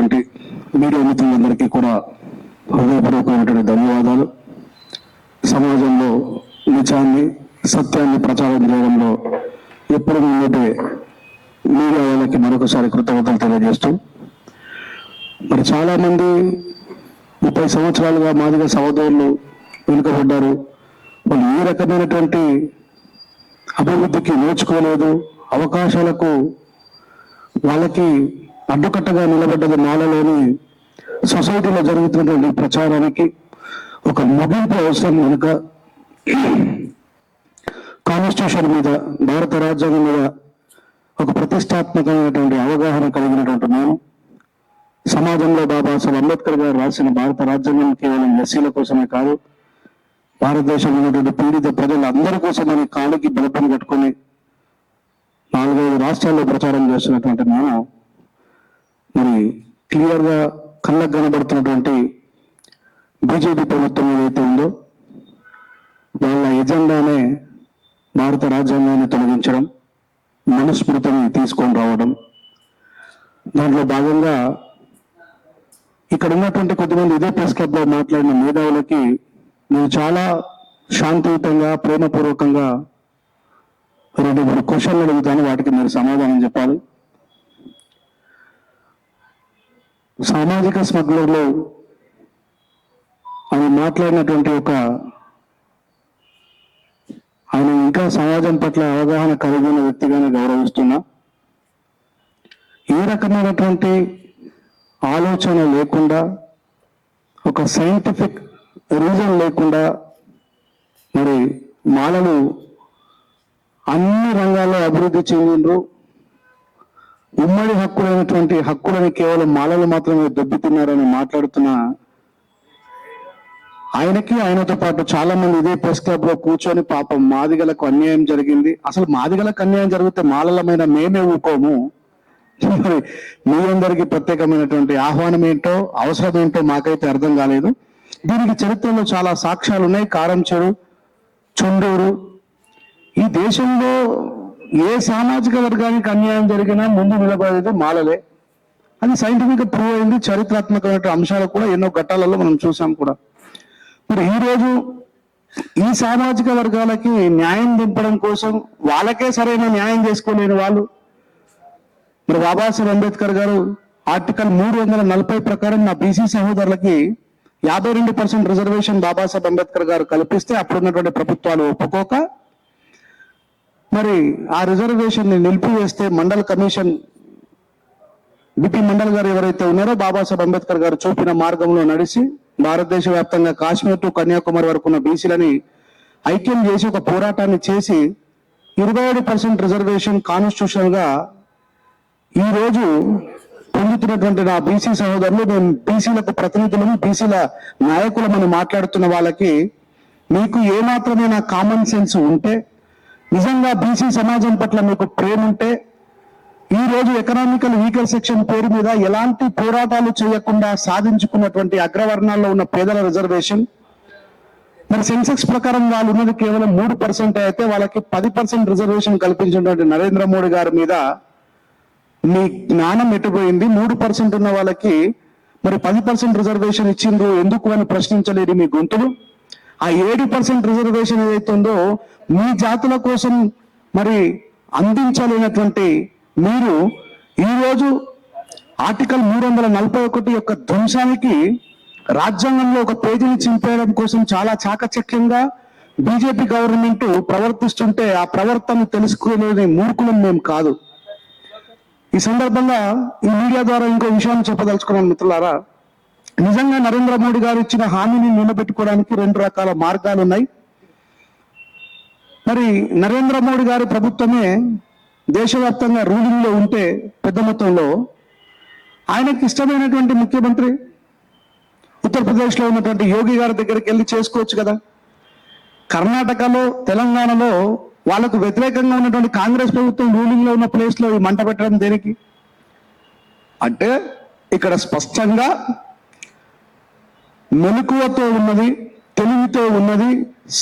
వచ్చినటువంటి మీడియా మిత్రులందరికీ కూడా హృదయపూర్వకమైనటువంటి ధన్యవాదాలు. సమాజంలో నిజాన్ని సత్యాన్ని ప్రచారం చేయడంలో ఎప్పుడు ముందుటే మీడియా వాళ్ళకి మరొకసారి కృతజ్ఞతలు తెలియజేస్తూ మరి చాలా మంది ముప్పై సంవత్సరాలుగా మాదిగ సహోదరులు వెనుకబడ్డారు. వాళ్ళు ఏ రకమైనటువంటి అభివృద్ధికి నోచుకోలేదు. అవకాశాలకు వాళ్ళకి అడ్డుకట్టగా నిలబడ్డది మాలలోని సొసైటీలో జరుగుతున్నటువంటి ప్రచారానికి ఒక ముగింపు అవసరం కనుక కాన్స్టిట్యూషన్ మీద భారత రాజ్యాంగం మీద ఒక ప్రతిష్టాత్మకమైనటువంటి అవగాహన కలిగినటువంటి నేను సమాజంలో బాబాసాహెబ్ అంబేద్కర్ గారు రాసిన భారత రాజ్యాంగం కేవలం ఎస్సీల కోసమే కాదు భారతదేశంలో ఉన్నటువంటి పీడిత ప్రజలు అందరి కోసమని కాలికి బలపం కట్టుకొని నాలుగైదు రాష్ట్రాల్లో ప్రచారం చేస్తున్నటువంటి నేను క్లియర్గా కళ్ళకు కనబడుతున్నటువంటి బీజేపీ ప్రభుత్వం ఏదైతే ఉందో వాళ్ళ ఎజెండానే భారత రాజ్యాంగాన్ని తొలగించడం మనుస్మృతిని తీసుకొని రావడం. దాంట్లో భాగంగా ఇక్కడ ఉన్నటువంటి కొద్దిమంది ఇదే ప్రెస్ క్లబ్లో మాట్లాడిన మేధావులకి నేను చాలా శాంతియుతంగా ప్రేమపూర్వకంగా రెండు మూడు క్వశ్చన్లు అడుగుతాను. వాటికి మీరు సమాధానం చెప్పాలి. సామాజిక స్మగ్లర్లు ఆయన మాట్లాడినటువంటి ఒక ఆయన ఇంకా సమాజం పట్ల అవగాహన కలిగిన వ్యక్తిగానే గౌరవిస్తున్నా. ఏ రకమైనటువంటి ఆలోచన లేకుండా ఒక సైంటిఫిక్ రీజన్ లేకుండా మరి మాలలు అన్ని రంగాల్లో అభివృద్ధి చెందిండ్రు. ఉమ్మడి హక్కులైనటువంటి హక్కులని కేవలం మాలలు మాత్రమే దెబ్బతిన్నారని మాట్లాడుతున్న ఆయనకి ఆయనతో పాటు చాలా మంది ఇదే ప్రెస్ క్లబ్లో కూర్చొని పాపం మాదిగలకు అన్యాయం జరిగింది. అసలు మాదిగలకు అన్యాయం జరిగితే మాలలమైన మేమే ఊకోము. మరి మీ అందరికీ ప్రత్యేకమైనటువంటి ఆహ్వానం ఏంటో అవసరం ఏంటో మాకైతే అర్థం కాలేదు. దీనికి చరిత్రలో చాలా సాక్ష్యాలు ఉన్నాయి కారం చెడు ఈ దేశంలో ఏ సామాజిక వర్గానికి అన్యాయం జరిగినా ముందు నిలబడేది మాలలే. అది సైంటిఫిక్ ప్రూవ్ అయింది చరిత్రాత్మకమైన అంశాలు కూడా ఎన్నో ఘట్టాలలో మనం చూసాం కూడా. మరి ఈరోజు ఈ సామాజిక వర్గాలకి న్యాయం దింపడం కోసం వాళ్ళకే సరైన న్యాయం చేసుకోలేని వాళ్ళు. మరి బాబాసాహెబ్ అంబేద్కర్ గారు ఆర్టికల్ మూడు వందల నలభై ప్రకారం నా బీసీ సహోదరులకి యాభై రెండు పర్సెంట్ రిజర్వేషన్ బాబాసాహెబ్ అంబేద్కర్ గారు కల్పిస్తే అప్పుడున్నటువంటి ప్రభుత్వాలు ఒప్పుకోక మరి ఆ రిజర్వేషన్ని నిలిపివేస్తే మండల్ కమిషన్ బిపి మండల్ గారు ఎవరైతే ఉన్నారో బాబాసాహెబ్ అంబేద్కర్ గారు చూపిన మార్గంలో నడిచి భారతదేశ వ్యాప్తంగా కాశ్మీర్ టు కన్యాకుమారి వరకు ఉన్న బీసీలని ఐక్యం చేసి ఒక పోరాటాన్ని చేసి ఇరవై ఏడు పర్సెంట్ రిజర్వేషన్ కాన్స్టిట్యూషన్గా ఈ రోజు పొందుతున్నటువంటి నా బీసీ సహోదరులు మేము బీసీలకు ప్రతినిధులను బీసీల నాయకులమని మాట్లాడుతున్న వాళ్ళకి మీకు ఏమాత్రమైనా కామన్ సెన్స్ ఉంటే నిజంగా బీసీ సమాజం పట్ల మీకు ప్రేమ ఉంటే ఈ రోజు ఎకనామికల్ వీకర్ సెక్షన్ పేరు మీద ఎలాంటి పోరాటాలు చేయకుండా సాధించుకున్నటువంటి అగ్రవర్ణాల్లో ఉన్న పేదల రిజర్వేషన్ మరి సెన్సెక్స్ ప్రకారం వాళ్ళు ఉన్నది కేవలం మూడు పర్సెంట్ అయితే వాళ్ళకి పది పర్సెంట్ రిజర్వేషన్ కల్పించినటువంటి నరేంద్ర మోడీ గారి మీద మీ జ్ఞానం ఎట్టుపోయింది మూడు పర్సెంట్ ఉన్న వాళ్ళకి మరి పది పర్సెంట్ రిజర్వేషన్ ఇచ్చిండ్రు ఎందుకు అని ప్రశ్నించలేదు మీ గొంతులు. ఆ ఏడు పర్సెంట్ రిజర్వేషన్ ఏదైతే ఉందో మీ జాతుల కోసం మరి అందించలేనటువంటి మీరు ఈరోజు ఆర్టికల్ మూడు వందల నలభై ఒకటి యొక్క ధ్వంసానికి రాజ్యాంగంలో ఒక పేజీని చింపేయడం కోసం చాలా చాకచక్యంగా బీజేపీ గవర్నమెంట్ ప్రవర్తిస్తుంటే ఆ ప్రవర్తన తెలుసుకునేది మూర్ఖులం మేము కాదు. ఈ సందర్భంగా ఈ మీడియా ద్వారా ఇంకో విషయాన్ని చెప్పదలుచుకున్నాను మిత్రులారా. నిజంగా నరేంద్ర మోడీ గారు ఇచ్చిన హామీని నిలబెట్టుకోవడానికి రెండు రకాల మార్గాలు ఉన్నాయి. మరి నరేంద్ర మోడీ గారి ప్రభుత్వమే దేశవ్యాప్తంగా రూలింగ్లో ఉంటే పెద్ద మొత్తంలో ఆయనకి ఇష్టమైనటువంటి ముఖ్యమంత్రి ఉత్తరప్రదేశ్లో ఉన్నటువంటి యోగి గారి దగ్గరికి వెళ్ళి చేసుకోవచ్చు కదా. కర్ణాటకలో తెలంగాణలో వాళ్ళకు వ్యతిరేకంగా ఉన్నటువంటి కాంగ్రెస్ ప్రభుత్వం రూలింగ్లో ఉన్న ప్లేస్లో ఈ మంట పెట్టడం దేనికి? అంటే ఇక్కడ స్పష్టంగా మెలకువతో ఉన్నది తెలివితో ఉన్నది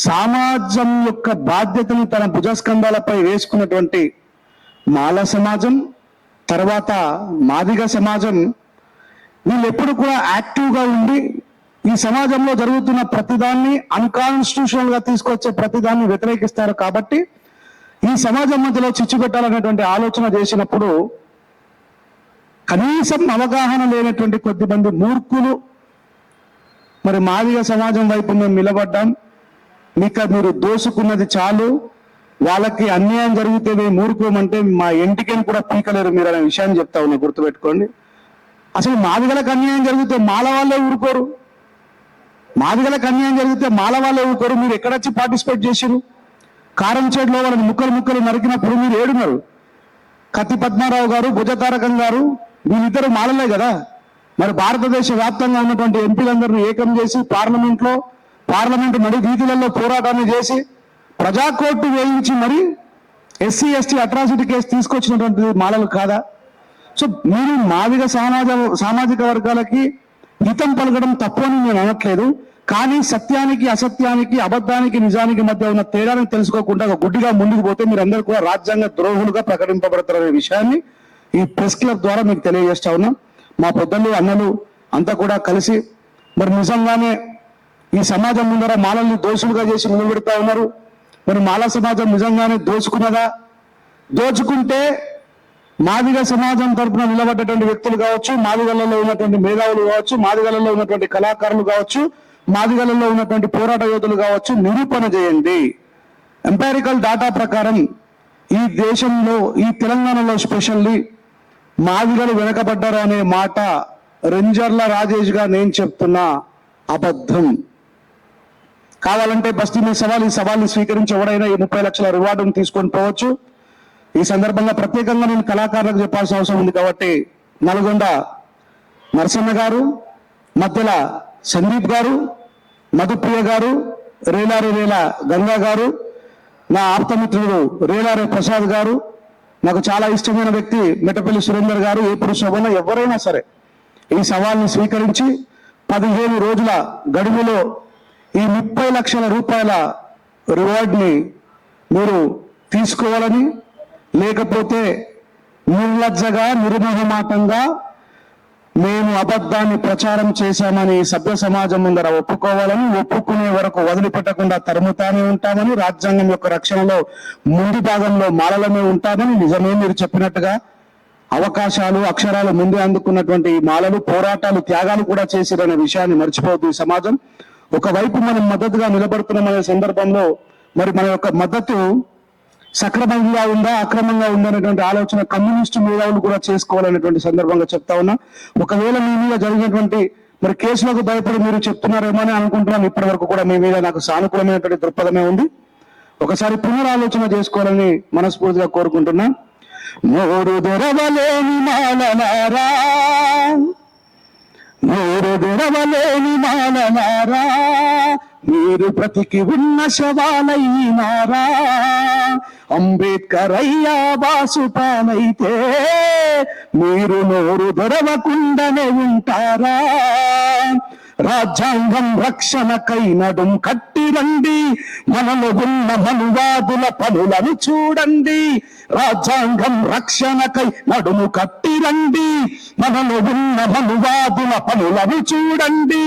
సమాజం యొక్క బాధ్యతను తన భుజస్కంధాలపై వేసుకున్నటువంటి మాల సమాజం తర్వాత మాదిగ సమాజం వీళ్ళు ఎప్పుడు కూడా యాక్టివ్గా ఉండి ఈ సమాజంలో జరుగుతున్న ప్రతిదాన్ని అన్కాన్స్టిట్యూషనల్గా తీసుకొచ్చే ప్రతిదాన్ని వ్యతిరేకిస్తారు కాబట్టి ఈ సమాజం మధ్యలో చిచ్చు పెట్టాలనేటువంటి ఆలోచన చేసినప్పుడు కనీసం అవగాహన లేనటువంటి కొద్దిమంది మూర్ఖులు మరి మాదిగ సమాజం వైపు మేము నిలబడ్డాం. మీకు మీరు దోసుకున్నది చాలు. వాళ్ళకి అన్యాయం జరిగితే మేము ఊరుకోమంటే మా ఇంటికి కూడా పీకలేరు మీరు అనే విషయాన్ని చెప్తా ఉన్నా గుర్తుపెట్టుకోండి. అసలు మాదిగలకు అన్యాయం జరిగితే మాల వాళ్ళే ఊరుకోరు. మాదిగలకు అన్యాయం జరిగితే మాల వాళ్ళే ఊరుకోరు. మీరు ఎక్కడొచ్చి పార్టిసిపేట్ చేసిరు కారంచేడులో వాళ్ళని ముక్కలు ముక్కలు నరికినప్పుడు మీరు ఏడున్నారు? కత్తి పద్మారావు గారు భుజతారకం గారు వీళ్ళిద్దరు మాలలే కదా? మరి భారతదేశ వ్యాప్తంగా ఉన్నటువంటి ఎంపీలందరినీ ఏకం చేసి పార్లమెంట్లో పార్లమెంటు పార్లమెంట్ నడి వీధులలో పోరాటాన్ని చేసి ప్రజా కోర్టు వేయించి మరి ఎస్సీ ఎస్టీ అట్రాసిటీ కేసు తీసుకొచ్చినటువంటి మాలలు కాదా? సో మీరు మాదిగ సమాజ సామాజిక వర్గాలకి హితం పలకడం తప్పు అని నేను అనట్లేదు. కానీ సత్యానికి అసత్యానికి అబద్ధానికి నిజానికి మధ్య ఉన్న తేడాని తెలుసుకోకుండా ఒక గుడ్డిగా ముందుకు పోతే మీరందరూ కూడా రాజ్యాంగ ద్రోహులుగా ప్రకటింపబడతారనే విషయాన్ని ఈ ప్రెస్ క్లబ్ ద్వారా మీకు తెలియజేస్తా ఉన్నాం. మా పెద్దలు అన్నలు అంతా కూడా కలిసి మరి నిజంగానే ఈ సమాజం ముందర మాలల్ని దోషులుగా చేసి నిలబెడతా ఉన్నారు. మరి మాల సమాజం నిజంగానే దోచుకున్నదా? దోచుకుంటే మాదిగ సమాజం తరపున నిలబడ్డటువంటి వ్యక్తులు కావచ్చు మాదిగలలో ఉన్నటువంటి మేధావులు కావచ్చు మాదిగలలో ఉన్నటువంటి కళాకారులు కావచ్చు మాదిగలలో ఉన్నటువంటి పోరాట యోధులు కావచ్చు నిరూపణ చేయండి. ఎంపారికల్ డాటా ప్రకారం ఈ దేశంలో ఈ తెలంగాణలో స్పెషల్లీ మాదిగలు వెనకబడ్డారు అనే మాట రెంజర్ల రాజేష్గా నేను చెప్తున్నా అబద్ధం. కావాలంటే బస్తీ మీద సవాల్ ఈ సవాల్ని స్వీకరించి ఎవడైనా ఈ ముప్పై లక్షల రివార్డును తీసుకొని పోవచ్చు. ఈ సందర్భంగా ప్రత్యేకంగా నేను కళాకారులకు చెప్పాల్సిన అవసరం ఉంది కాబట్టి నల్గొండ నరసన్న గారు మధ్యల సందీప్ గారు మధుప్రియ గారు రేలారి రేల గంగా గారు నా ఆప్తమిత్రుడు రేలారి ప్రసాద్ గారు నాకు చాలా ఇష్టమైన వ్యక్తి మిటపల్లి సురేందర్ గారు ఏ పురుషభలో ఎవరైనా సరే ఈ సవాల్ని స్వీకరించి పదిహేను రోజుల గడువులో ఈ ముప్పై లక్షల రూపాయల రివార్డ్ని మీరు తీసుకోవాలని లేకపోతే నిర్లజ్జగా నిర్మహమాటంగా మేము అబద్ధాన్ని ప్రచారం చేశామని సభ్య సమాజం ముందర ఒప్పుకోవాలని ఒప్పుకునే వరకు వదిలిపెట్టకుండా తరుముతానే ఉంటామని రాజ్యాంగం యొక్క రక్షణలో ముందు భాగంలో మాలలమే ఉంటామని నిజమే మీరు చెప్పినట్టుగా అవకాశాలు అక్షరాలు ముందే అందుకున్నటువంటి ఈ మాలలు పోరాటాలు త్యాగాలు కూడా చేసిరనే విషయాన్ని మర్చిపోవద్దు ఈ సమాజం. ఒకవైపు మనం మద్దతుగా నిలబడుతున్నామనే సందర్భంలో మరి మన యొక్క మద్దతు సక్రమంగా ఉందా అక్రమంగా ఉందా అనేటువంటి ఆలోచన కమ్యూనిస్టు మేధావులు కూడా చేసుకోవాలనేటువంటి సందర్భంగా చెప్తా ఉన్నా. ఒకవేళ మీ మీద జరిగినటువంటి మరి కేసులకు భయపడి మీరు చెప్తున్నారేమో అని అనుకుంటున్నాను ఇప్పటి వరకు కూడా మీ మీద నాకు సానుకూలమైనటువంటి దృక్పథమే ఉంది. ఒకసారి పునరాలోచన చేసుకోవాలని మనస్ఫూర్తిగా కోరుకుంటున్నా. నోరు దొరవలేని మాలనారా నోరు దొరవలేని మాలనారా మీరు బ్రతికి ఉన్న శవాలైనారా? అంబేద్కర్ అయ్యా బాసుపానైతే మీరు నోరు దొరవకుండానే ఉంటారా? రాజ్యాంగం రక్షణకై నడుం కట్టి రండి మనలో ఉన్న మనువాదుల పనులను చూడండి రాజ్యాంగం రక్షణకై నడుము కట్టి రండి మనలో ఉన్న మనువాదుల పనులను చూడండి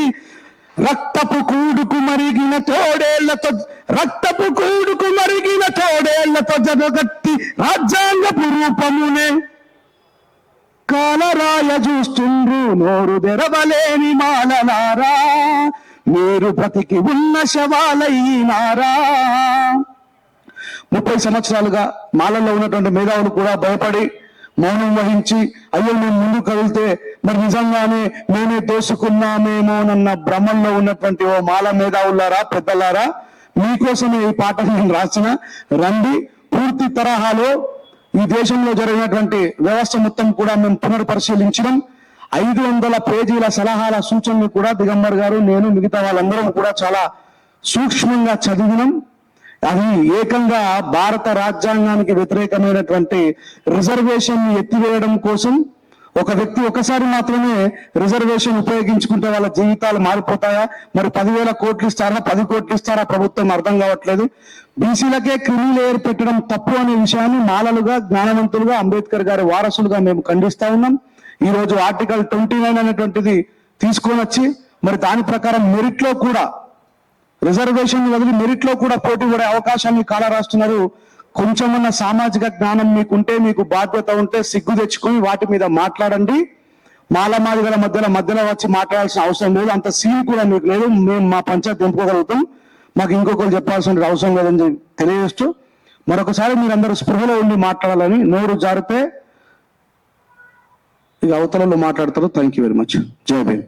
రక్తపు కూడుకు మరిగిన తోడేళ్ళతో రక్తపు కూడుకు మరిగిన తోడేళ్ళతో జగగట్టి రాజ్యాంగపు రూపమునే కాలరాయ చూస్తుండ్రు నోరు తెరవలేని మాలనారా మీరు బ్రతికి ఉన్న శవాలయ్యినారా ముప్పై సంవత్సరాలుగా మాలలో ఉన్నటువంటి మేధావులు కూడా భయపడి మౌనం వహించి అయ్యో మేము ముందుకు కదిలితే మరి నిజంగానే మేమే దోసుకున్నామేమోనన్న భ్రమంలో ఉన్నటువంటి ఓ మాల మేధావులారా పెద్దలారా మీకోసమే ఈ పాట నేను రాసిన. రండి పూర్తి తరహాలో ఈ దేశంలో జరిగినటువంటి వ్యవస్థ మొత్తం కూడా మేము పునర్పరిశీలించడం. ఐదు వందల పేజీల సలహాల సూచనలు కూడా దిగంబర్ గారు నేను మిగతా వాళ్ళందరం కూడా చాలా సూక్ష్మంగా చదివినాం. అది ఏకంగా భారత రాజ్యాంగానికి వ్యతిరేకమైనటువంటి రిజర్వేషన్ ఎత్తివేయడం కోసం ఒక వ్యక్తి ఒకసారి మాత్రమే రిజర్వేషన్ ఉపయోగించుకుంటే వాళ్ళ జీవితాలు మారిపోతాయా? మరి పదివేల కోట్లు ఇస్తారా? పది కోట్లు ఇస్తారా? ప్రభుత్వం అర్థం కావట్లేదు. బీసీలకే క్రిమి లేయర్ పెట్టడం తప్పు అనే విషయాన్ని మాలలుగా జ్ఞానవంతులుగా అంబేద్కర్ గారి వారసులుగా మేము ఖండిస్తా ఉన్నాం. ఈ రోజు ఆర్టికల్ ట్వంటీ నైన్ అనేటువంటిది తీసుకొని వచ్చి మరి దాని ప్రకారం మెరిట్లో కూడా రిజర్వేషన్ వదిలి మెరిట్లో కూడా పోటీ పడే అవకాశాన్ని కాలరాస్తున్నారు కొంచెం కొంచెమన్న సామాజిక జ్ఞానం మీకుంటే మీకు బాధ్యత ఉంటే సిగ్గు తెచ్చుకొని వాటి మీద మాట్లాడండి. మాలమాదిగల మధ్యలో మధ్యలో వచ్చి మాట్లాడాల్సిన అవసరం లేదు. అంత సీన్ కూడా మీకు లేదు. మేము మా పంచాయతీ దింపుకోగలుగుతాం మాకు ఇంకొకరు చెప్పాల్సిన అవసరం లేదని తెలియజేస్తూ మరొకసారి మీరందరూ స్పృహలో ఉండి మాట్లాడాలని నోరు జారితే ఇక అవతలలో మాట్లాడతారు. థ్యాంక్ యూ వెరీ మచ్ జై భీమ్